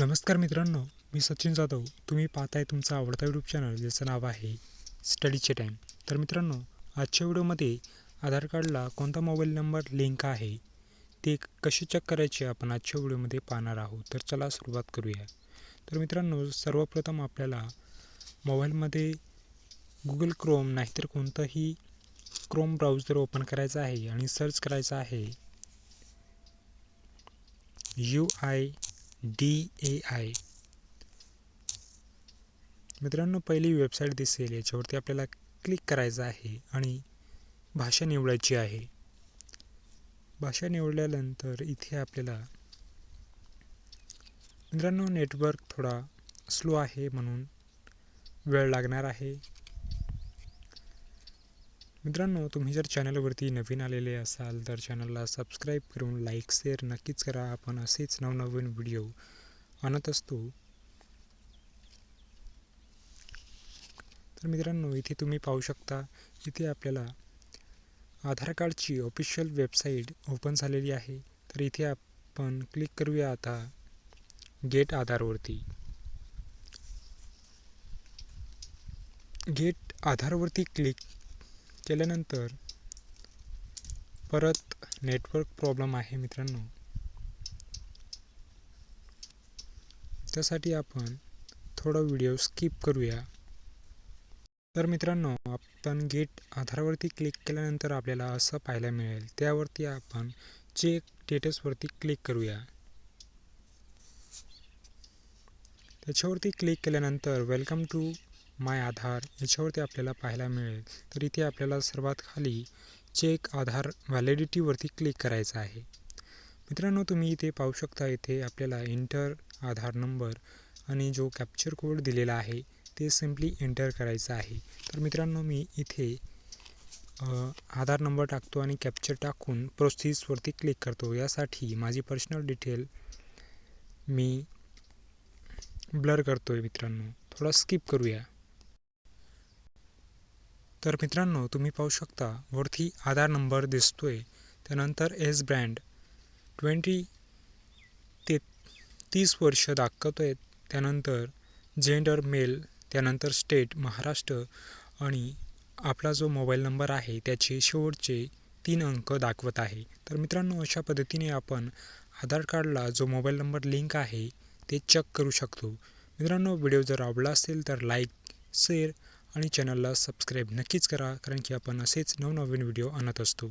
नमस्कार मित्रांनो मी सचिन जाधव. तुम्ही पाहताय तुमचा आवडता यूट्यूब चॅनल ज्याचं नाव आहे स्टडीचे टाईम तर मित्रांनो आजच्या व्हिडिओमध्ये आधार कार्डला कोणता मोबाईल नंबर लिंक आहे ते कसे चेक करायचे आपण आजच्या व्हिडिओमध्ये पाहणार आहोत. तर चला सुरुवात करूया. तर मित्रांनो सर्वप्रथम आपल्याला मोबाईलमध्ये गुगल क्रोम नाहीतर कोणतंही क्रोम ब्राउझर ओपन करायचं आहे आणि सर्च करायचं आहे. U I D A I. मित्रांनो पहिली वेबसाईट दिसेल याच्यावरती आपल्याला क्लिक करायचं आहे आणि भाषा निवडायची आहे. भाषा निवडल्यानंतर इथे आपल्याला मित्रांनो नेटवर्क थोडा स्लो आहे म्हणून वेळ लागणार आहे. मित्रांनो तुम्ही जर चॅनलवरती नवीन आलेले असाल तर चॅनलला सबस्क्राईब करून लाईक शेअर नक्कीच करा. आपण असेच नवनवीन व्हिडिओ आणत असतो. तर मित्रांनो इथे तुम्ही पाहू शकता इथे आपल्याला आधार कार्डची ऑफिशियल वेबसाईट ओपन झालेली आहे. तर इथे आपण क्लिक करूया आता गेट आधारवरती. गेट आधारवरती क्लिक केल्यानंतर परत नेटवर्क प्रॉब्लेम आहे मित्रांनो. त्यासाठी आपण थोडा व्हिडिओ स्किप करूया. तर मित्रांनो आपण गेट आधारवरती क्लिक केल्यानंतर आपल्याला असं पाहायला मिळेल. त्यावरती आपण चेक स्टेटसवरती क्लिक करूया. त्याच्यावरती क्लिक केल्यानंतर वेलकम टू माय आधार याच्यावरती आपल्याला पाहायला मिळेल. तर इथे आपल्याला सर्वात खाली चेक आधार व्हॅलिडिटीवरती क्लिक करायचं आहे. मित्रांनो तुम्ही इथे पाहू शकता इथे आपल्याला इंटर आधार नंबर आणि जो कॅप्चर कोड दिलेला आहे ते सिम्पली एंटर करायचं आहे. तर मित्रांनो मी इथे आधार नंबर टाकतो आणि कॅप्चर टाकून प्रोसेसवरती क्लिक करतो. यासाठी माझी पर्सनल डिटेल मी ब्लर करतो आहे मित्रांनो. थोडा स्किप करूया. तर मित्रांनो तुम्ही पाहू शकता वरती आधार नंबर दिसतो आहे त्यानंतर एस ब्रँड ट्वेंटी ते तीस वर्ष दाखवतो आहे त्यानंतर जेंडर मेल त्यानंतर स्टेट महाराष्ट्र आणि आपला जो मोबाईल नंबर आहे त्याचे शेवटचे तीन अंक दाखवत आहे. तर मित्रांनो अशा पद्धतीने आपण आधार कार्डला जो मोबाईल नंबर लिंक आहे ते चेक करू शकतो. मित्रांनो व्हिडिओ जर आवडला असेल तर लाईक शेअर आणि चॅनलला सबस्क्राईब नक्कीच करा कारण की आपण असेच नवनवीन व्हिडिओ आणत असतो.